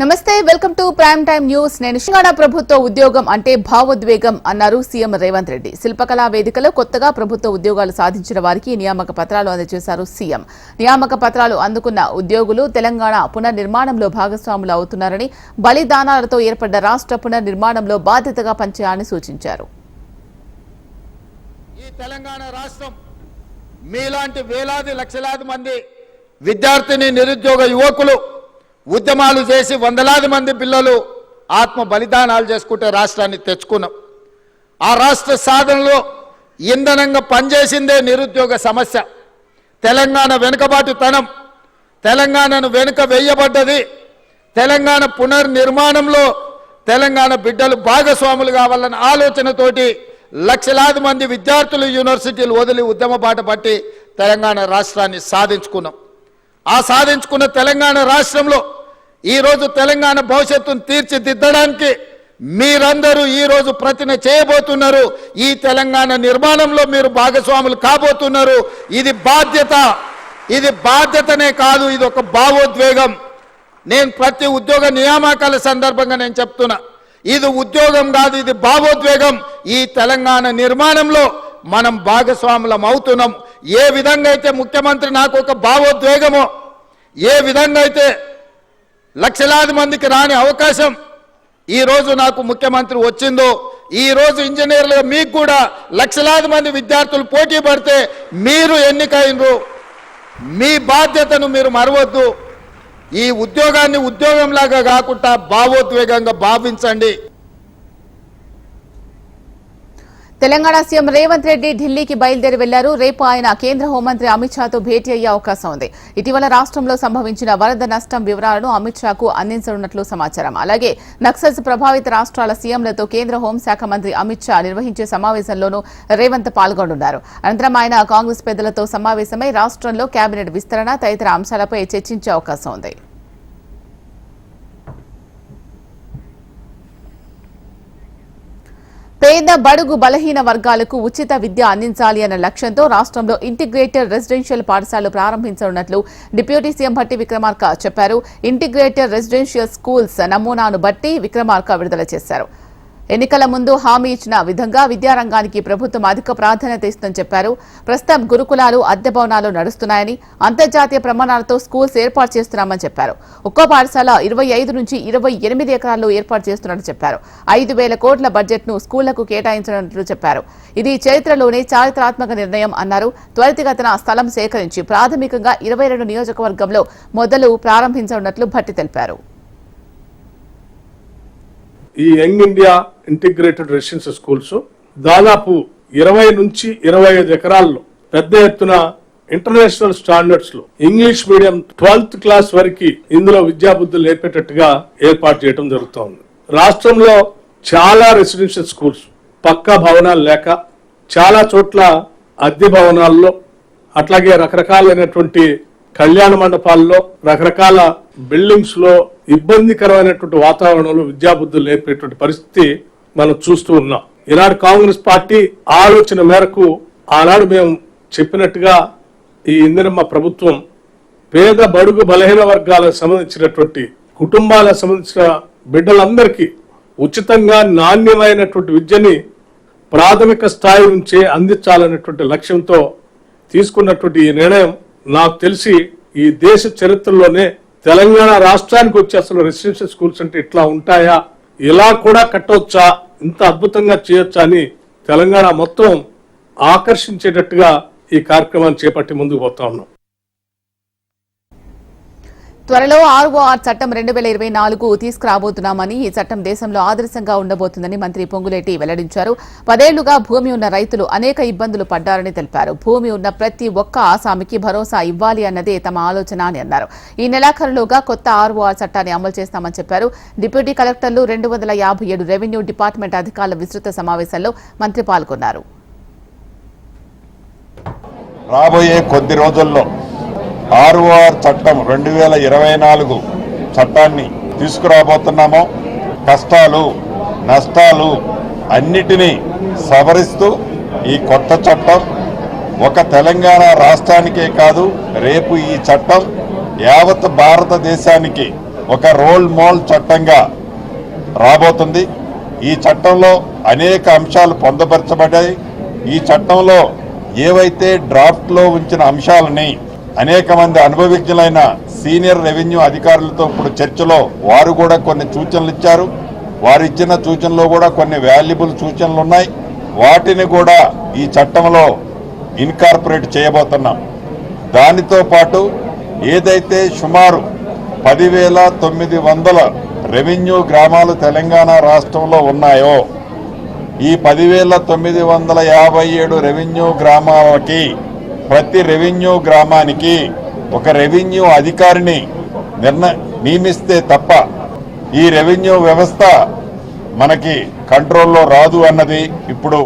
నమస్తే welcome to prime time news. నేను తెలంగాణ ప్రభుత్వ ఉద్యోగం అంటే భావోద్వేగం అన్నారు సీఎం రేవంత్ రెడ్డి. శిల్పకళా వేదికలో కొత్తగా ప్రభుత్వ ఉద్యోగాలు సాధించిన వారికి నియామక పత్రాలు అందజేశారు సీఎం. నియామక పత్రాలు అందుకున్న ఉద్యోగులు తెలంగాణ పునర్నిర్మాణంలో భాగస్వాములు అవుతున్నారని బలిదానాలతో ఏర్పడ్డ రాష్ట్ర పునర్నిర్మాణంలో బాధ్యతగా పనిచేయాలని సూచించారు. ఈ తెలంగాణ రాష్ట్రం మీలాంటి వేలాది లక్షలాది మంది విద్యార్థిని నిరుద్యోగ యువకులు ఉద్యమాలు చేసి వందలాది మంది పిల్లలు ఆత్మ బలిదానాలు చేసుకుంటే రాష్ట్రాన్ని తెచ్చుకున్నాం. ఆ రాష్ట్ర సాధనలో ఇంధనంగా పనిచేసిందే నిరుద్యోగ సమస్య. తెలంగాణ వెనుకబాటుతనం తెలంగాణను వెనుక వేయబడ్డది. తెలంగాణ పునర్నిర్మాణంలో తెలంగాణ బిడ్డలు భాగస్వాములు కావాలన్న ఆలోచనతోటి లక్షలాది మంది విద్యార్థులు యూనివర్సిటీలు వదిలి ఉద్యమ బాట పట్టి తెలంగాణ రాష్ట్రాన్ని సాధించుకున్నాం. ఆ సాధించుకున్న తెలంగాణ రాష్ట్రంలో ఈరోజు తెలంగాణ భవిష్యత్తును తీర్చిదిద్దడానికి మీరందరూ ఈరోజు ప్రతిన చేయబోతున్నారు. ఈ తెలంగాణ నిర్మాణంలో మీరు భాగస్వాములు కాబోతున్నారు. ఇది బాధ్యత. ఇది బాధ్యతనే కాదు. ఇది ఒక భావోద్వేగం. నేను ప్రతి ఉద్యోగ నియామకాల సందర్భంగా నేను చెప్తున్నా. ఇది ఉద్యోగం కాదు. ఇది భావోద్వేగం. ఈ తెలంగాణ నిర్మాణంలో మనం భాగస్వాములం అవుతున్నాం. ఏ విధంగా అయితే ముఖ్యమంత్రి నాకు ఒక భావోద్వేగమో ఏ విధంగా అయితే లక్షలాది మందికి రాని అవకాశం ఈ రోజు నాకు ముఖ్యమంత్రి వచ్చిందో ఈ రోజు ఇంజనీర్లుగా మీకు కూడా లక్షలాది మంది విద్యార్థులు పోటీ పడితే మీరు ఎన్నికైనరు. మీ బాధ్యతను మీరు మరవద్దు. ఈ ఉద్యోగాన్ని ఉద్యోగంలాగా కాకుండా భావోద్వేగంగా భావించండి. తెలంగాణ సీఎం రేవంత్ రెడ్డి ఢిల్లీకి బయలుదేరి వెళ్ళారు. రేపు ఆయన కేంద్ర హోంమంత్రి అమిత్ షాతో భేటీ అయ్యే అవకాశం ఉంది. ఇటీవల రాష్ట్రంలో సంభవించిన వరద నష్టం వివరాలను అమిత్ షాకు అందించనున్నట్లు సమాచారం. అలాగే నక్సల్స్ ప్రభావిత రాష్ట్రాల సీఎంలతో కేంద్ర హోంశాఖ మంత్రి అమిత్ షా నిర్వహించే సమావేశంలోనూ రేవంత్ పాల్గొనున్నారు. అనంతరం ఆయన కాంగ్రెస్ పెద్దలతో సమావేశమై రాష్ట్రంలో కేబినెట్ విస్తరణ తదితర అంశాలపై చర్చించే అవకాశం ఉంది. పేద బడుగు బలహీన వర్గాలకు ఉచిత విద్య అందించాలి అన్న లక్ష్యంతో రాష్ట్రంలో ఇంటిగ్రేటెడ్ రెసిడెన్షియల్ పాఠశాలలు ప్రారంభించనున్నట్లు డిప్యూటీ సీఎం భట్టి విక్రమార్క చెప్పారు. ఇంటిగ్రేటెడ్ రెసిడెన్షియల్ స్కూల్స్ నమూనాను బట్టి విక్రమార్క విడుదల చేశారు. ఎన్నికల ముందు హామీ ఇచ్చిన విధంగా విద్యారంగానికి ప్రభుత్వం అధిక ప్రాధాన్యత ఇస్తుందని చెప్పారు. ప్రస్తుతం గురుకులాలు అద్దె భవనాలు నడుస్తున్నాయని అంతర్జాతీయ ప్రమాణాలతో స్కూల్స్ ఏర్పాటు చేస్తున్నామని చెప్పారు. ఒక్కో పాఠశాల ఇరవై ఐదు నుంచి ఇరవై ఎనిమిది ఎకరాల్లో ఏర్పాటు చేస్తున్నట్టు చెప్పారు. ఐదు వేల కోట్ల బడ్జెట్ను స్కూళ్ళకు కేటాయించినట్లు చెప్పారు. ఇది చరిత్రలోనే చారిత్రాత్మక నిర్ణయం అన్నారు. త్వరితగతిన స్థలం సేకరించి ప్రాథమికంగా ఇరవై రెండు నియోజకవర్గంలో మొదలు ప్రారంభించనున్నట్లు భట్టి తెలిపారు. ఈ young India integrated residential schools దాదాపు ఇరవై నుంచి ఇరవై ఐదు ఎకరాల్లో పెద్ద ఎత్తున ఇంటర్నేషనల్ స్టాండర్డ్స్లో ఇంగ్లీష్ మీడియం ట్వెల్త్ క్లాస్ వరకు ఇందులో విద్యాబుద్ధులు నేర్పేటట్టుగా ఏర్పాటు చేయడం జరుగుతోంది. రాష్ట్రంలో చాలా రెసిడెన్షియల్ స్కూల్స్ పక్కా భవనాలు లేక చాలా చోట్ల అద్దె భవనాల్లో అట్లాగే రకరకాలైనటువంటి కళ్యాణ మండపాల్లో రకరకాల బిల్డింగ్స్లో ఇబ్బందికరమైనటువంటి వాతావరణంలో విద్యాబుద్ధులు నేర్పేటువంటి పరిస్థితి మనం చూస్తూ ఉన్నాం. ఈనాడు కాంగ్రెస్ పార్టీ ఆలోచన మేరకు ఆనాడు మేము చెప్పినట్టుగా ఈ ఇందిరమ్మ ప్రభుత్వం పేద బడుగు బలహీన వర్గాలకు సంబంధించినటువంటి కుటుంబాలకు సంబంధించిన బిడ్డలందరికీ ఉచితంగా నాణ్యమైనటువంటి విద్యని ప్రాథమిక స్థాయి నుంచే అందించాలనేటువంటి లక్ష్యంతో తీసుకున్నటువంటి ఈ నిర్ణయం నాకు తెలిసి ఈ దేశ చరిత్రలోనే తెలంగాణ రాష్ట్రానికి వచ్చి అసలు రెసిడెన్షియల్ స్కూల్స్ అంటే ఇట్లా ఉంటాయా? ఇలా కూడా కట్టవచ్చా ఇంత అద్భుతంగా చేయొచ్చా అని తెలంగాణ మొత్తం ఆకర్షించేటట్టుగా ఈ కార్యక్రమాన్ని చేపట్టి ముందుకు పోతా ఉన్నాం. త్వరలో ఆర్ఓఆర్ చట్టం రెండు వేల ఇరవై నాలుగు తీసుకురాబోతున్నామని ఈ చట్టం దేశంలో ఆదర్శంగా ఉండబోతుందని మంత్రి పొంగులేటి వెల్లడించారు. పదేళ్ళుగా భూమి ఉన్న రైతులు అనేక ఇబ్బందులు పడ్డారని తెలిపారు. భూమి ఉన్న ప్రతి ఒక్క ఆసామికి భరోసా ఇవ్వాలి అన్నదే తమ ఆలోచన అని అన్నారు. ఈ నెలాఖరులోగా కొత్త ఆర్ఓఆర్ చట్టాన్ని అమలు చేస్తామని చెప్పారు. డిప్యూటీ కలెక్టర్లు రెండు వందల యాభై ఏడు రెవెన్యూ డిపార్ట్మెంట్ అధికారుల విస్తృత సమావేశంలో మంత్రి పాల్గొన్నారు. రాబోయే కొద్ది రోజుల్లో ఆర్ఓఆర్ చట్టం రెండు వేల ఇరవై నాలుగు చట్టాన్ని తీసుకురాబోతున్నాము. కష్టాలు నష్టాలు అన్నిటినీ సవరిస్తూ ఈ కొత్త చట్టం ఒక తెలంగాణ రాష్ట్రానికే కాదు రేపు ఈ చట్టం యావత్ భారతదేశానికి ఒక రోల్ మోల్ చట్టంగా రాబోతుంది. ఈ చట్టంలో అనేక అంశాలు పొందపరచబడ్డాయి. ఈ చట్టంలో ఏవైతే డ్రాఫ్ట్లో ఉంచిన అంశాలని అనేక మంది అనుభవజ్ఞులైన సీనియర్ రెవెన్యూ అధికారులతో ఇప్పుడు చర్చలో వారు కూడా కొన్ని సూచనలు ఇచ్చారు. వారు ఇచ్చిన సూచనలో కూడా కొన్ని వాల్యుబుల్ సూచనలు ఉన్నాయి. వాటిని కూడా ఈ చట్టంలో ఇన్కార్పొరేట్ చేయబోతున్నాం. దానితో పాటు ఏదైతే సుమారు పదివేల తొమ్మిది వందల రెవెన్యూ గ్రామాలు తెలంగాణ రాష్ట్రంలో ఉన్నాయో ఈ పదివేల తొమ్మిది వందల యాభై ఏడు రెవెన్యూ గ్రామాలకి ప్రతి రెవెన్యూ గ్రామానికి ఒక రెవెన్యూ అధికారిని నిర్ణ నియమిస్తే తప్ప ఈ రెవెన్యూ వ్యవస్థ మనకి కంట్రోల్లో రాదు అన్నది ఇప్పుడు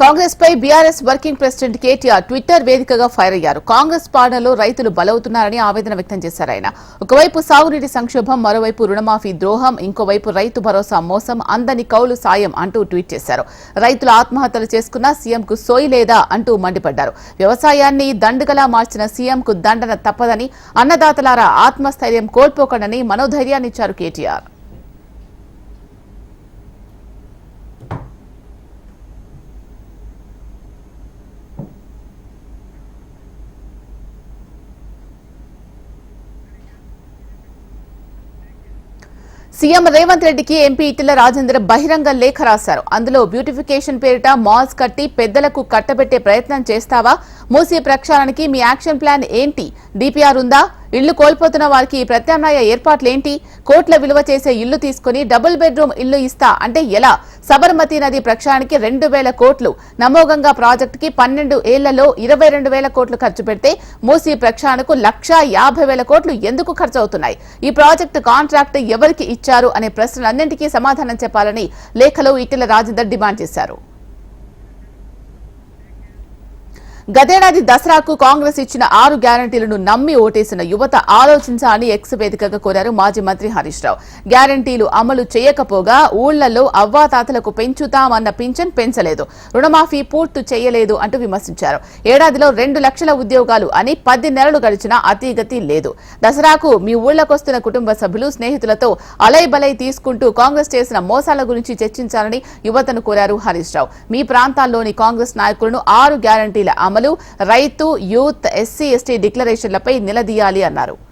కాంగ్రెస్ పై BRS working president KTR Twitter వేదికగా ఫైర్ అయ్యారు. కాంగ్రెస్ పాలనలో రైతులు బలవుతున్నారని ఆవేదన వ్యక్తం చేశారు ఆయన. ఒకవైపు సాగునీటి సంక్షోభం మరోవైపు రుణమాఫీ ద్రోహం ఇంకోవైపు రైతు భరోసా మోసం అందని కౌలు సాయం అంటూ ట్వీట్ చేశారు. రైతులు ఆత్మహత్యలు చేసుకున్నా సీఎంకు సోయి లేదా అంటూ మండిపడ్డారు. వ్యవసాయాన్ని దండుగలా మార్చిన సీఎంకు దండన తప్పదని అన్నదాతలారా ఆత్మస్థైర్యం కోల్పోకండని మనోధైర్యాన్నిచ్చారు కేటీఆర్. సీఎం రేవంత్ రెడ్డికి ఎంపీ ఇటిల రాజేందర్ బహిరంగ లేఖ రాశారు. అందులో బ్యూటిఫికేషన్ పేరిట మాల్స్ కట్టి పెద్దలకు కట్టబెట్టే ప్రయత్నం చేస్తావా? మూసీ ప్రక్షాళనకి మీ యాక్షన్ ప్లాన్ ఏంటి? డిపిఆర్ ఉందా? ఇళ్ళు కోల్పోతున్న వారికి ప్రత్యామ్నాయ ఏర్పాట్లేంటి? కోట్ల విలువ చేసే ఇల్లు తీసుకుని డబుల్ బెడ్రూమ్ ఇల్లు ఇస్తా అంటే ఎలా? సబర్మతి నది ప్రక్షాళనకి రెండు వేల కోట్లు. నమోగంగా ప్రాజెక్టుకి పన్నెండు ఏళ్ళలో ఇరవై రెండు వేల కోట్లు ఖర్చు పెడితే మూసీ ప్రక్షాళనకు లక్షా యాభై వేల కోట్లు ఎందుకు ఖర్చు అవుతున్నాయి ఈ ప్రాజెక్టు కాంట్రాక్ట్ ఎవరికి ఇచ్చారు? అనే ప్రశ్నలన్నింటికీ సమాధానం చెప్పాలని లేఖలో ఇటీల రాజేందర్ డిమాండ్ చేశారు. గతేడాది దసరాకు కాంగ్రెస్ ఇచ్చిన ఆరు గ్యారంటీలను నమ్మి ఓటేసిన యువత ఆలోచించాలని ఎక్స్ వేదికగా కోరారు మాజీ మంత్రి హరీష్ రావు. గ్యారంటీలు అమలు చేయకపోగా ఊళ్ళలో అవ్వాతాతలకు పెంచుతామన్న పింఛన్ పెంచలేదు. రుణమాఫీ పూర్తి చేయలేదు అంటూ విమర్శించారు. ఏడాదిలో రెండు లక్షల ఉద్యోగాలు అని పది నెలలు గడిచినా అతీగతి లేదు. దసరాకు మీ ఊళ్ళకొస్తున్న కుటుంబ సభ్యులు స్నేహితులతో అలై బలై తీసుకుంటూ కాంగ్రెస్ చేసిన మోసాల గురించి చర్చించాలని యువతను కోరారు హరీష్ రావు. మీ ప్రాంతాల్లోని కాంగ్రెస్ నాయకులను ఆరు గ్యారంటీల అమలు రైతు యూత్ ఎస్సీ ఎస్టీ డిక్లరేషన్లపై నిలదీయాలి అన్నారు.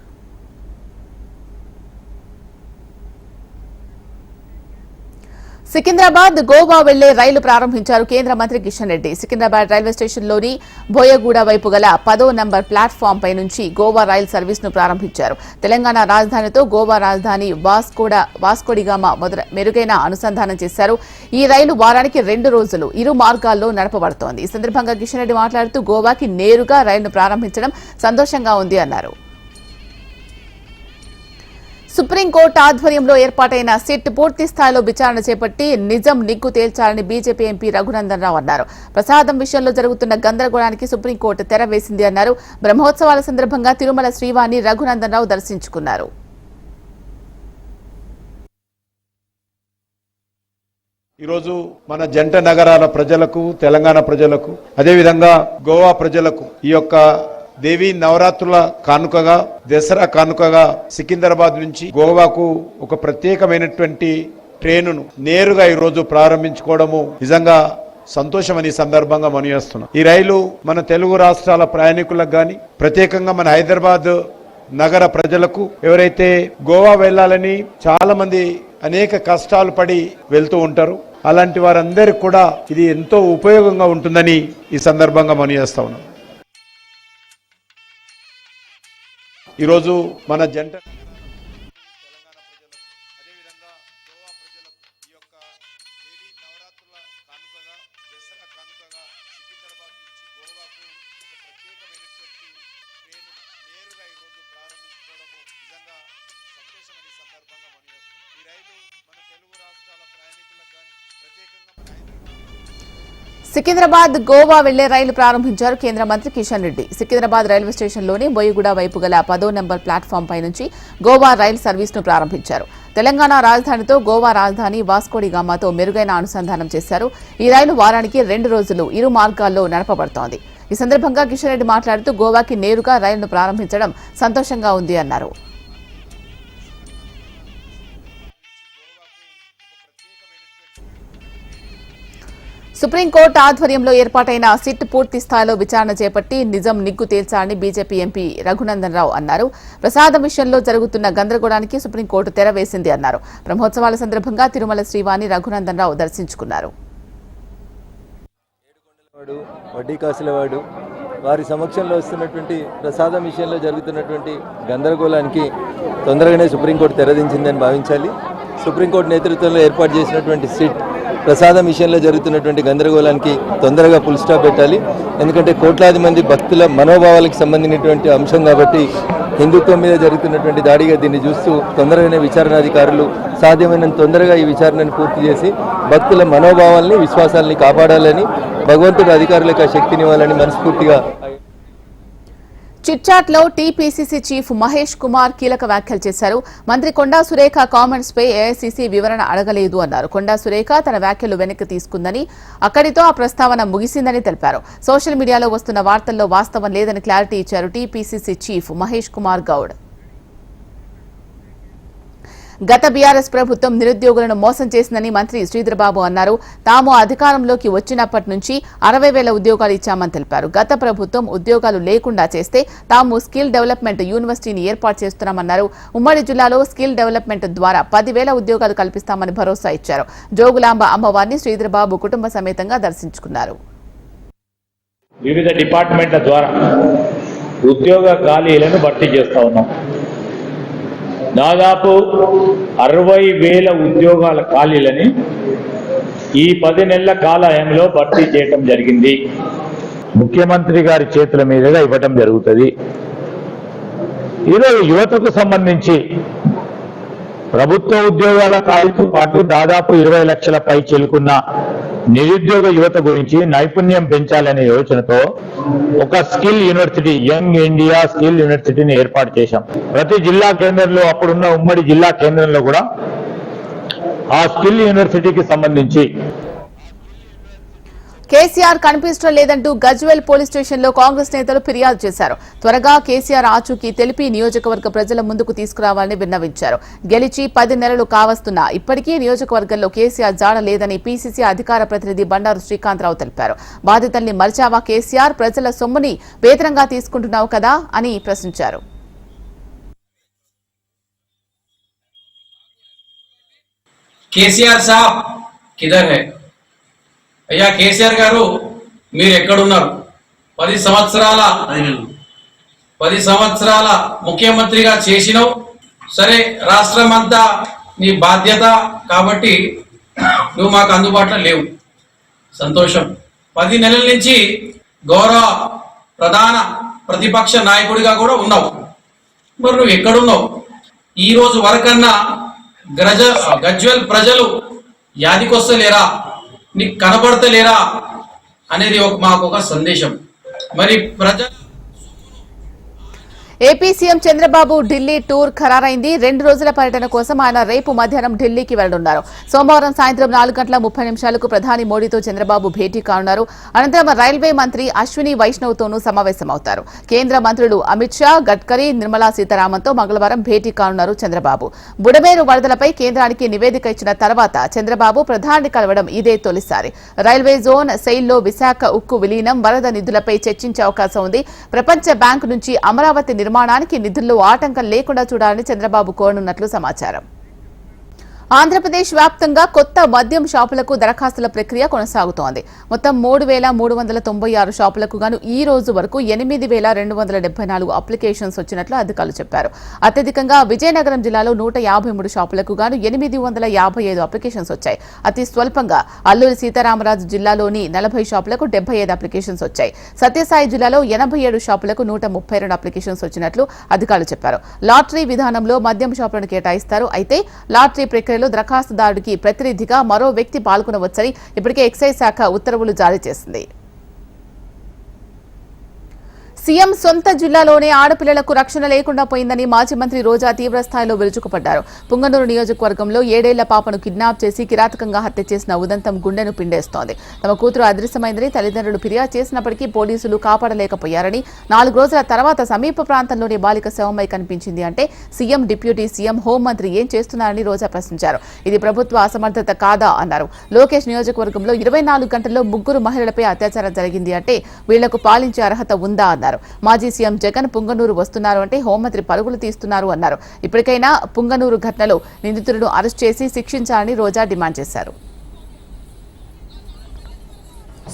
సికింద్రాబాద్ గోవా వెళ్ళే రైలు ప్రారంభించారు కేంద్ర మంత్రి కిషన్ రెడ్డి. సికింద్రాబాద్ రైల్వే స్టేషన్లోని బోయగూడ వైపు గల పదో నంబర్ ప్లాట్ఫామ్ పై నుంచి గోవా రైలు సర్వీస్ను ప్రారంభించారు. తెలంగాణ రాజధానితో గోవా రాజధాని వాస్కోడ వాస్కోడిగామ మొదల మెరుగైన అనుసంధానం చేశారు. ఈ రైలు వారానికి రెండు రోజులు ఇరు మార్గాల్లో నడపబడుతోంది. ఈ సందర్భంగా కిషన్ రెడ్డి మాట్లాడుతూ గోవాకి నేరుగా రైలును ప్రారంభించడం సంతోషంగా ఉంది అన్నారు. సుప్రీంకోర్టు ఆధ్వర్యంలో ఏర్పాటైన సిట్ పూర్తి స్థాయిలో విచారణ చేపట్టి నిజం నిగ్గు తేల్చాలని బీజేపీ ఎంపీ రఘునందన్ రావు అన్నారు. ప్రసాదం విషయంలో జరుగుతున్న గందరగోళానికి సుప్రీంకోర్టు తెర వేసింది అన్నారు. బ్రహ్మోత్సవాల సందర్భంగా తిరుమల శ్రీవాణి రఘునందన్ రావు దర్శించుకున్నారు. ఈరోజు మన జంట నగరాల ప్రజలకు తెలంగాణ ప్రజలకు అదేవిధంగా గోవా ప్రజలకు ఈ యొక్క దేవి నవరాత్రుల కానుకగా దసరా కానుకగా సికింద్రాబాద్ నుంచి గోవాకు ఒక ప్రత్యేకమైనటువంటి ట్రైనును నేరుగా ఈరోజు ప్రారంభించుకోవడము నిజంగా సంతోషం ఈ సందర్భంగా మనయేస్తున్నాం ఈ రైలు మన తెలుగు రాష్ట్రాల ప్రయాణికులకు గాని ప్రత్యేకంగా మన హైదరాబాద్ నగర ప్రజలకు ఎవరైతే గోవా వెళ్ళాలని చాలా మంది అనేక కష్టాలు పడి వెళ్తూ ఉంటారు అలాంటి వారందరికి కూడా ఇది ఎంతో ఉపయోగంగా ఉంటుందని ఈ సందర్భంగా మనం చేస్తా ఉన్నాం. ఈరోజు మన జంట సికింద్రాబాద్ గోవా వెళ్ళే రైలు ప్రారంభించారు కేంద్ర మంత్రి కిషన్ రెడ్డి. సికింద్రాబాద్ రైల్వే స్టేషన్లోని బోయిగూడ వైపు గల పదో నెంబర్ ప్లాట్ఫామ్ పై నుంచి గోవా రైలు సర్వీస్ను ప్రారంభించారు. తెలంగాణ రాజధానితో గోవా రాజధాని వాస్కోడిగామాతో మెరుగైన అనుసంధానం చేశారు. ఈ రైలు వారానికి రెండు రోజులు ఇరు మార్గాల్లో నడపబడుతోంది. ఈ సందర్భంగా కిషన్ రెడ్డి మాట్లాడుతూ గోవాకి నేరుగా రైలును ప్రారంభించడం సంతోషంగా ఉంది అన్నారు. సుప్రీంకోర్టు ఆధ్వర్యంలో ఏర్పాటైన సిట్ పూర్తి స్థాయిలో విచారణ చేపట్టి నిజం నిగ్గు తేల్చాలని బీజేపీ ఎంపీ రఘునందన్ రావు అన్నారు. ప్రసాదం విషయంలో జరుగుతున్న గందరగోళానికి సుప్రీంకోర్టు తెరవేసింది అన్నారు. బ్రహ్మోత్సవాల సందర్భంగా తిరుమల శ్రీవాణి రఘునందన్ రావు దర్శించుకున్నారు. వాడు వడ్డీ వారి సమక్షంలో వస్తున్నటువంటి ప్రసాదం విషయంలో జరుగుతున్నటువంటి గందరగోళానికి తొందరగానే సుప్రీంకోర్టు తెరదించిందని భావించాలి. సుప్రీంకోర్టు నేతృత్వంలో ఏర్పాటు చేసినటువంటి సిట్ ప్రసాదం విషయంలో జరుగుతున్నటువంటి గందరగోళానికి తొందరగా ఫుల్ స్టాప్ పెట్టాలి. ఎందుకంటే కోట్లాది మంది భక్తుల మనోభావాలకు సంబంధించినటువంటి అంశం కాబట్టి హిందుత్వం మీద జరుగుతున్నటువంటి దాడిగా దీన్ని చూస్తూ తొందరగానే విచారణాధికారులు సాధ్యమైనంత తొందరగా ఈ విచారణను పూర్తి చేసి భక్తుల మనోభావాల్ని విశ్వాసాల్ని కాపాడాలని భగవంతుడు అధికారులకు ఆ శక్తినివ్వాలని మనస్ఫూర్తిగా చిట్చాట్లో టీపీసీసీ చీఫ్ మహేష్ కుమార్ కీలక వ్యాఖ్యలు చేశారు. మంత్రి కొండా సురేఖ కామెంట్స్ పై ఏఐసీసీ వివరణ అడగలేదు అన్నారు. కొండా సురేఖ తన వ్యాఖ్యలు వెనక్కి తీసుకుందని అక్కడితో ఆ ప్రస్తావన ముగిసిందని తెలిపారు. సోషల్ మీడియాలో వస్తున్న వార్తల్లో వాస్తవం లేదని క్లారిటీ ఇచ్చారు టీపీసీసీ చీఫ్ మహేష్ కుమార్ గౌడ్. గత బీఆర్ఎస్ ప్రభుత్వం నిరుద్యోగులను మోసం చేసిందని మంత్రి శ్రీధర్బాబు అన్నారు. తాము అధికారంలోకి వచ్చినప్పటి నుంచి అరవై వేల ఉద్యోగాలు ఇచ్చామని తెలిపారు. గత ప్రభుత్వం ఉద్యోగాలు లేకుండా చేస్తే తాము స్కిల్ డెవలప్మెంట్ యూనివర్సిటీని ఏర్పాటు చేస్తున్నామన్నారు. ఉమ్మడి జిల్లాలో స్కిల్ డెవలప్మెంట్ ద్వారా పదివేల ఉద్యోగాలు కల్పిస్తామని భరోసా ఇచ్చారు. జోగులాంబ అమ్మవారిని శ్రీధర్బాబు కుటుంబ సమేతంగా దర్శించుకున్నారు. వివిధ డిపార్ట్మెంట్ల ద్వారా ఉద్యోగ ఖాళీలను భర్తీ చేస్తా ఉన్నాం. దాదాపు అరవై వేల ఉద్యోగాల ఖాళీలని ఈ పది నెలల కాలంలో భర్తీ చేయటం జరిగింది. ముఖ్యమంత్రి గారి చేతుల మీదుగా ఇవ్వటం జరుగుతుంది. ఈరోజు యువతకు సంబంధించి ప్రభుత్వ ఉద్యోగాల ఖాళీతో పాటు దాదాపు ఇరవై లక్షల పై చెలుకున్న నిరుద్యోగ యువత గురించి నైపుణ్యం పెంచాలనే యోచనతో ఒక skill university young India skill యూనివర్సిటీని ఏర్పాటు చేశాం. ప్రతి జిల్లా కేంద్రంలో అప్పుడున్న ఉమ్మడి జిల్లా కేంద్రంలో కూడా ఆ స్కిల్ యూనివర్సిటీకి సంబంధించి కేసీఆర్ కనిపించడం లేదంటూ గజ్వేల్ పోలీస్ స్టేషన్లో కాంగ్రెస్ నేతలు ఫిర్యాదు చేశారు. త్వరగా కేసీఆర్ ఆచూకీ తెలిపి నియోజకవర్గ ప్రజల ముందుకు తీసుకురావాలని విన్నవించారు. గెలిచి పది నెలలు కావస్తున్నా ఇప్పటికీ నియోజకవర్గంలో కేసీఆర్ జాడ లేదని పీసీసీ అధికార ప్రతినిధి బండారు శ్రీకాంత్రావు తెలిపారు. బాధితుల్ని మరిచావా కేసీఆర్? ప్రజల సొమ్ముని వేతనంగా తీసుకుంటున్నావు కదా? అని ప్రశ్నించారు. కేసీఆర్ సాబ్ కిదర్ హై? అయ్యా కేసీఆర్ గారు మీరు ఎక్కడున్నారు? పది సంవత్సరాల పది సంవత్సరాల ముఖ్యమంత్రిగా చేసినావు. సరే రాష్ట్రం అంతా నీ బాధ్యత కాబట్టి నువ్వు మాకు అందుబాటులో లేవు. సంతోషం. పది నెలల నుంచి గౌరవ ప్రధాన ప్రతిపక్ష నాయకుడిగా కూడా ఉన్నావు. మరి నువ్వు ఎక్కడున్నావు? ఈ రోజు వరకన్నా గ్రజ గజ్వెల్ ప్రజలు యాదికొస్తలేరా? నీకు కనబడతలేరా? అనేది ఒక మాకు ఒక సందేశం. మరి ప్రజలు AP CM Chandrababu Delhi tour ఖరారైంది. రెండు రోజుల పర్యటన కోసం ఆయన రేపు మధ్యాహ్నం ఢిల్లీకి వెళ్ళనున్నారు. సోమవారం సాయంత్రం నాలుగు గంటల ముప్పై నిమిషాలకు ప్రధాని మోడీతో చంద్రబాబు భేటీ కానున్నారు. అనంతరం రైల్వే మంత్రి అశ్విని వైష్ణవ్తోనూ సమావేశమవుతారు. కేంద్ర మంత్రులు అమిత్ షా గడ్కరీ నిర్మలా సీతారామన్తో మంగళవారం భేటీ కానున్నారు చంద్రబాబు. బుడమేరు వరదలపై కేంద్రానికి నివేదిక ఇచ్చిన తర్వాత చంద్రబాబు ప్రధాని కలవడం ఇదే తొలిసారి. రైల్వే జోన్ సెయిల్లో విశాఖ ఉక్కు విలీనం వరద నిధులపై చర్చించే అవకాశం ఉంది. ప్రపంచ బ్యాంకు నుంచి అమరావతి నిర్మాణానికి నిధుల్లో ఆటంకం లేకుండా చూడాలని చంద్రబాబు కోరనున్నట్లు సమాచారం. ఆంధ్రప్రదేశ్ వ్యాప్తంగా కొత్త మద్యం షాపులకు దరఖాస్తుల ప్రక్రియ కొనసాగుతోంది. మొత్తం మూడు వేల మూడు వందల తొంభై ఆరు షాపులకు గాను ఈ రోజు వరకు ఎనిమిది వేల రెండు వందల డెబ్బై నాలుగు అప్లికేషన్స్ వచ్చినట్లు అధికారులు చెప్పారు. అత్యధికంగా విజయనగరం జిల్లాలో నూట యాభై మూడు షాపులకు గాను ఎనిమిది వందల యాభై ఐదు అప్లికేషన్స్ వచ్చాయి. అతి స్వల్పంగా అల్లూరి సీతారామరాజు జిల్లాలోని నలభై షాపులకు డెబ్బై ఐదు అప్లికేషన్స్ వచ్చాయి. సత్యసాయి జిల్లాలో ఎనభై ఏడు షాపులకు నూట ముప్పై రెండు అప్లికేషన్స్ వచ్చినట్లు అధికారులు చెప్పారు. లాటరీ విధానంలో మద్యం షాపులను కేటాయిస్తారు. అయితే లాటరీ ప్రక్రియ ప్రక్రియలో దరఖాస్తుదారుడికి ప్రతినిధిగా మరో వ్యక్తి పాల్గొనవచ్చని ఇప్పటికే ఎక్సైజ్ శాఖ ఉత్తర్వులు జారీ చేసింది. సీఎం సొంత జిల్లాలోనే ఆడపిల్లలకు రక్షణ లేకుండా పోయిందని మాజీ మంత్రి రోజా తీవ్రస్థాయిలో విరుచుకుపడ్డారు. పుంగనూరు నియోజకవర్గంలో ఏడేళ్ళ పాపను కిడ్నాప్ చేసి కిరాతకంగా హత్య చేసిన ఉదంతం గుండెను పిండేస్తోంది. తమ కూతురు అదృశ్యమైందని తల్లిదండ్రులు ఫిర్యాదు చేసినప్పటికీ పోలీసులు కాపాడలేకపోయారని నాలుగు రోజుల తర్వాత సమీప ప్రాంతంలోని బాలిక శవమై కనిపించింది అంటే సీఎం డిప్యూటీ సీఎం హోంమంత్రి ఏం చేస్తున్నారని రోజా ప్రశ్నించారు. ఇది ప్రభుత్వ అసమర్థత కాదా అన్నారు. లోకేష్ నియోజకవర్గంలో ఇరవై నాలుగు గంటల్లో ముగ్గురు మహిళలపై అత్యాచారం జరిగింది అంటే వీళ్ళకు పాలించే అర్హత ఉందా అన్నారు. మాజీ సీఎం జగన్ పుంగనూరు వస్తున్నారు అంటే హోంమంత్రి పరుగులు తీస్తున్నారు అన్నారు. ఇప్పటికైనా పుంగనూరు ఘటనలో నిందితులను అరెస్ట్ చేసి శిక్షించాలని రోజా డిమాండ్ చేశారు.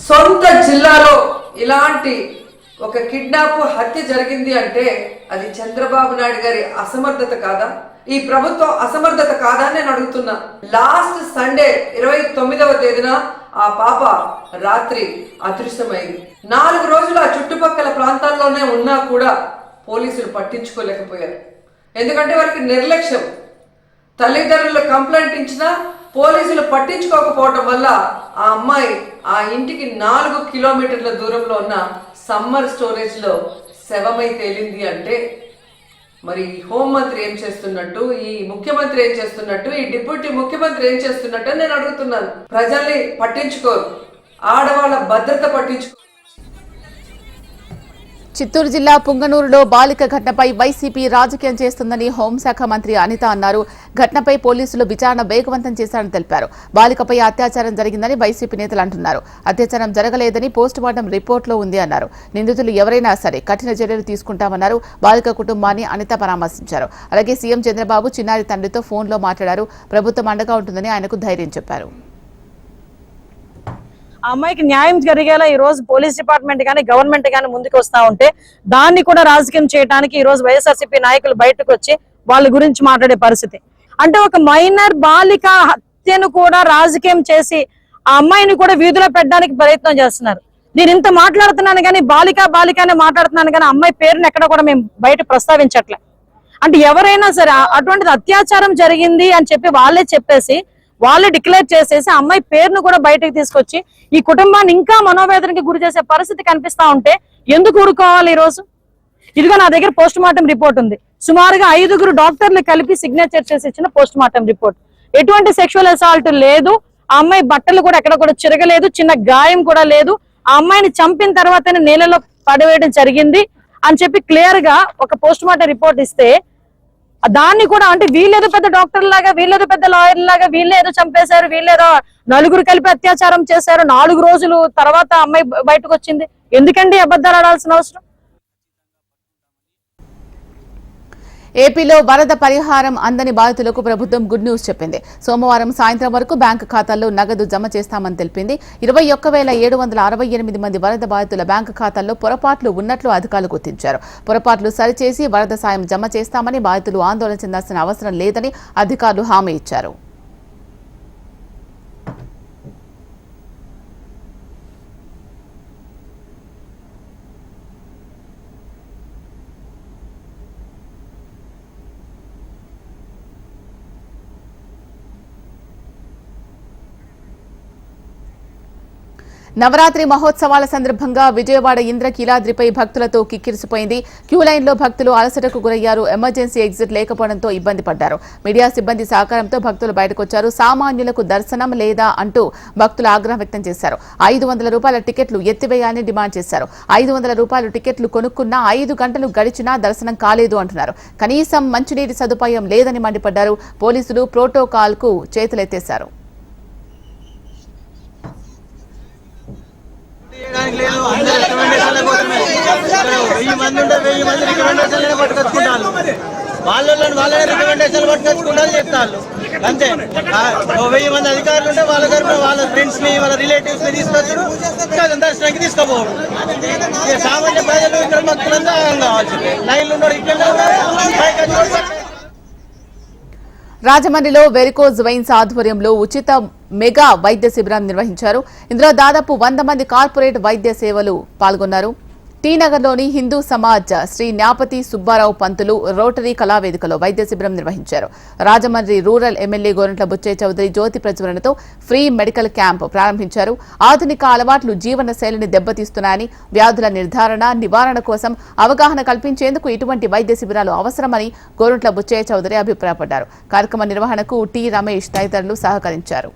సొంత జిల్లాలో ఇలాంటి ఒక కిడ్నాప్ హత్య జరిగింది అంటే అది చంద్రబాబు నాయుడు గారి అసమర్థత కాదా? ఈ ప్రభుత్వం అసమర్థత కాదా నేను అడుగుతున్నా. లాస్ట్ సండే ఇరవై తొమ్మిదవ తేదీన ఆ పాప రాత్రి అదృశ్యమైంది. నాలుగు రోజులు ఆ చుట్టుపక్కల ప్రాంతాల్లోనే ఉన్నా కూడా పోలీసులు పట్టించుకోలేకపోయారు. ఎందుకంటే వారికి నిర్లక్ష్యం. తల్లిదండ్రులు కంప్లైంట్ ఇచ్చినా పోలీసులు పట్టించుకోకపోవటం వల్ల ఆ అమ్మాయి ఆ ఇంటికి నాలుగు కిలోమీటర్ల దూరంలో ఉన్న సమ్మర్ స్టోరేజ్లో శవమై తేలింది అంటే మరి హోం మంత్రి ఏం చేస్తున్నట్టు ఈ ముఖ్యమంత్రి ఏం చేస్తున్నట్టు ఈ డిప్యూటీ ముఖ్యమంత్రి ఏం చేస్తున్నట్టు నేను అడుగుతున్నాను. ప్రజల్ని పట్టించుకోరు. ఆడవాళ్ళ భద్రత పట్టించుకో చిత్తూరు జిల్లా పుంగనూరులో బాలిక ఘటనపై వైసీపీ రాజకీయం చేస్తుందని హోంశాఖ మంత్రి అనిత అన్నారు. ఘటనపై పోలీసులు విచారణ వేగవంతం చేశారని తెలిపారు. బాలికపై అత్యాచారం జరిగిందని వైసీపీ నేతలు అంటున్నారు. అత్యాచారం జరగలేదని పోస్టుమార్టం రిపోర్టులో ఉంది అన్నారు. నిందితులు ఎవరైనా సరే కఠిన చర్యలు తీసుకుంటామన్నారు. బాలిక కుటుంబాన్ని అనిత పరామర్శించారు. అలాగే సీఎం చంద్రబాబు చిన్నారి తండ్రితో ఫోన్లో మాట్లాడారు. ప్రభుత్వం అండగా ఉంటుందని ఆయనకు ధైర్యం చెప్పారు. ఆ అమ్మాయికి న్యాయం జరిగేలా ఈ రోజు పోలీస్ డిపార్ట్మెంట్ కానీ గవర్నమెంట్ కానీ ముందుకు వస్తా ఉంటే దాన్ని కూడా రాజకీయం చేయడానికి ఈ రోజు వైఎస్ఆర్సీపీ నాయకులు బయటకు వచ్చి వాళ్ళ గురించి మాట్లాడే పరిస్థితి. అంటే ఒక మైనర్ బాలిక హత్యను కూడా రాజకీయం చేసి ఆ అమ్మాయిని కూడా వీధిలో పెట్టడానికి ప్రయత్నం చేస్తున్నారు. నేను ఇంత మాట్లాడుతున్నాను కానీ బాలిక బాలిక మాట్లాడుతున్నాను కానీ అమ్మాయి పేరుని ఎక్కడ కూడా మేము బయట ప్రస్తావించట్లే. అంటే ఎవరైనా సరే అటువంటిది అత్యాచారం జరిగింది అని చెప్పి వాళ్ళే చెప్పేసి వాళ్ళు డిక్లేర్ చేసేసి అమ్మాయి పేరును కూడా బయటకు తీసుకొచ్చి ఈ కుటుంబాన్ని ఇంకా మనోవేదనకి గురి చేసే పరిస్థితి కనిపిస్తా ఉంటే ఎందుకు ఊరుకోవాలి ఈ రోజు ఇదిగో నా దగ్గర పోస్ట్ మార్టం రిపోర్ట్ ఉంది. సుమారుగా ఐదుగురు డాక్టర్లు కలిపి సిగ్నేచర్ చేసి ఇచ్చిన పోస్ట్ మార్టం రిపోర్ట్. ఎటువంటి సెక్షువల్ అసాల్ట్ లేదు. ఆ అమ్మాయి బట్టలు కూడా ఎక్కడ కూడా చిరగలేదు. చిన్న గాయం కూడా లేదు. ఆ అమ్మాయిని చంపిన తర్వాతనే నేలలో పడవేయడం జరిగింది. అని చెప్పి క్లియర్గా ఒక పోస్ట్ మార్టం రిపోర్ట్ ఇస్తే దాన్ని కూడా అంటే వీళ్ళేదో పెద్ద డాక్టర్ లాగా వీళ్ళేదో పెద్ద లాయర్ లాగా వీళ్ళేదో చంపేశారు వీళ్ళేదో నలుగురు కలిపి అత్యాచారం చేశారు. నాలుగు రోజులు తర్వాత అమ్మాయి బయటకు వచ్చింది. ఎందుకండి అబద్ధాలు ఆడాల్సిన అవసరం? ఏపీలో వరద పరిహారం అందని బాధితులకు ప్రభుత్వం గుడ్ న్యూస్ చెప్పింది. సోమవారం సాయంత్రం వరకు బ్యాంకు ఖాతాల్లో నగదు జమ చేస్తామని తెలిపింది. ఇరవై ఒక్క వేల ఏడు వందల అరవై ఎనిమిది మంది వరద బాధితుల బ్యాంకు ఖాతాల్లో పొరపాట్లు ఉన్నట్లు అధికారులు గుర్తించారు. పొరపాట్లు సరిచేసి వరద సాయం జమ చేస్తామని బాధితులు ఆందోళన చెందాల్సిన అవసరం లేదని అధికారులు హామీ ఇచ్చారు. నవరాత్రి మహోత్సవాల సందర్భంగా విజయవాడ ఇంద్రకీలాద్రిపై భక్తులతో కిక్కిరిసిపోయింది. క్యూ లైన్లో భక్తులు అలసటకు గురయ్యారు. ఎమర్జెన్సీ ఎగ్జిట్ లేకపోవడంతో ఇబ్బంది పడ్డారు. మీడియా సిబ్బంది సహకారంతో భక్తులు బయటకొచ్చారు. సామాన్యులకు దర్శనం లేదా అంటూ భక్తులు ఆగ్రహం వ్యక్తం చేశారు. ఐదు వందల రూపాయల టికెట్లు ఎత్తివేయాలని డిమాండ్ చేశారు. ఐదు వందల రూపాయల టికెట్లు కొనుక్కున్నా ఐదు గంటలు గడిచినా దర్శనం కాలేదు అంటున్నారు. కనీసం మంచినీటి సదుపాయం లేదని మండిపడ్డారు. పోలీసులు ప్రోటోకాల్కు చేతులెత్తేశారు. వెయ్యి మంది ఉంటే వెయ్యి మంది రికమెండేషన్ పట్టుకొచ్చుకుంటాను వాళ్ళని వాళ్ళనే రికమెండేషన్ పట్టుకొచ్చుకుంటారు చెప్తారు. అంతే. ఓ వెయ్యి మంది అధికారులు ఉంటే వాళ్ళ తరఫున వాళ్ళ ఫ్రెండ్స్ని వాళ్ళ రిలేటివ్స్ని తీసుకొచ్చారు దర్శనానికి తీసుకోపోవడం ఇక సామాన్య ప్రజలు ఇక్కడ భక్తులంతా కావాల్సింది. లైన్లు ఉన్నాడు ఇక్కడ పైకి వచ్చి కూడా పక్కన- రాజమండ్రిలో వెరికోజ్ వైన్స్ ఆధ్వర్యంలో ఉచిత మెగా వైద్య శిబిరాన్ని నిర్వహించారు. ఇందులో దాదాపు వంద మంది కార్పొరేట్ వైద్య సేవలు పాల్గొన్నారు. టీనగర్లోని హిందూ సమాజ్ శ్రీ న్యాపతి సుబ్బారావు పంతులు రోటరీ కళావేదికలో వైద్య శిబిరం నిర్వహించారు. రాజమండ్రి రూరల్ ఎమ్మెల్యే గోరంట్ల బుచ్చే చౌదరి జ్యోతి ప్రజ్వలనతో ఫ్రీ మెడికల్ క్యాంప్ ప్రారంభించారు. ఆధునిక అలవాట్లు జీవన శైలిని దెబ్బతీస్తున్నాయని వ్యాధుల నిర్ధారణ నివారణ కోసం అవగాహన కల్పించేందుకు ఇటువంటి వైద్య శిబిరాలు అవసరమని గోరంట్ల బుచ్చయ్య చౌదరి అభిప్రాయపడ్డారు. కార్యక్రమ నిర్వహణకు టి రమేష్ తదితరులు సహకరించారు.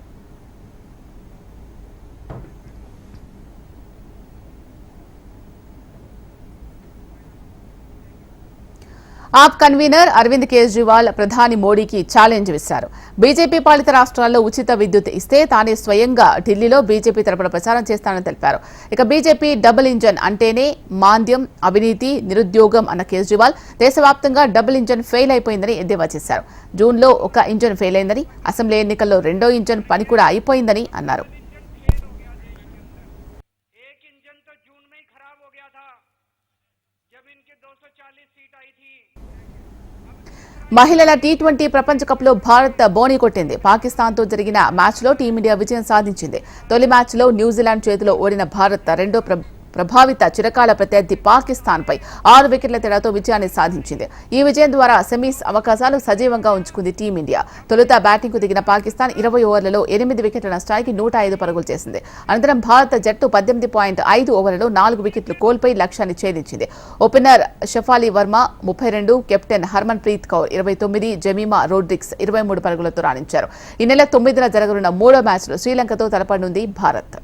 ఆప్ కన్వీనర్ అరవింద్ కేజ్రీవాల్ ప్రధాని మోడీకి ఛాలెంజ్ విసిరారు బీజేపీ పాలిత రాష్ట్రాల్లో ఉచిత విద్యుత్ ఇస్తే తానే స్వయంగా ఢిల్లీలో బీజేపీ తరపున ప్రచారం చేస్తానని తెలిపారు. ఇక బీజేపీ డబుల్ ఇంజన్ అంటేనే మాంద్యం అవినీతి నిరుద్యోగం అన్న కేజ్రీవాల్ దేశవ్యాప్తంగా డబుల్ ఇంజన్ ఫెయిల్ అయిపోయిందని ఎద్దేవా చేశారు. జూన్లో ఒక ఇంజన్ ఫెయిల్ అయిందని అసెంబ్లీ ఎన్నికల్లో రెండో ఇంజన్ పని కూడా అయిపోయిందని అన్నారు. మహిళల టీ ట్వంటీ ప్రపంచ కప్లో భారత్ బోని కొట్టింది. పాకిస్తాన్తో జరిగిన మ్యాచ్లో టీమిండియా విజయం సాధించింది. తొలి మ్యాచ్లో న్యూజిలాండ్ చేతిలో ఓడిన భారత్ రెండో ప్రభావిత చిరకాల ప్రత్యర్థి పాకిస్తాన్పై ఆరు వికెట్ల తేడాతో విజయాన్ని సాధించింది. ఈ విజయం ద్వారా సెమీస్ అవకాశాలు సజీవంగా ఉంచుకుంది టీమిండియా తొలుత బ్యాటింగ్కు దిగిన పాకిస్తాన్ ఇరవై ఓవర్లలో ఎనిమిది వికెట్ల నష్టానికి నూట ఐదు పరుగులు చేసింది. అనంతరం భారత జట్టు పద్దెనిమిది పాయింట్ ఐదు ఓవర్లలో నాలుగు వికెట్లు కోల్పోయి లక్ష్యాన్ని ఛేదించింది. ఓపెనర్ షఫాలి వర్మ ముప్పై రెండు కెప్టెన్ హర్మన్ ప్రీత్ కౌర్ ఇరవై తొమ్మిది జమీమా రోడ్రిక్స్ ఇరవై మూడు పరుగులతో రాణించారు. ఈ నెల తొమ్మిదిన జరగనున్న మూడో మ్యాచ్లో శ్రీలంకతో తలపడనుంది భారత్.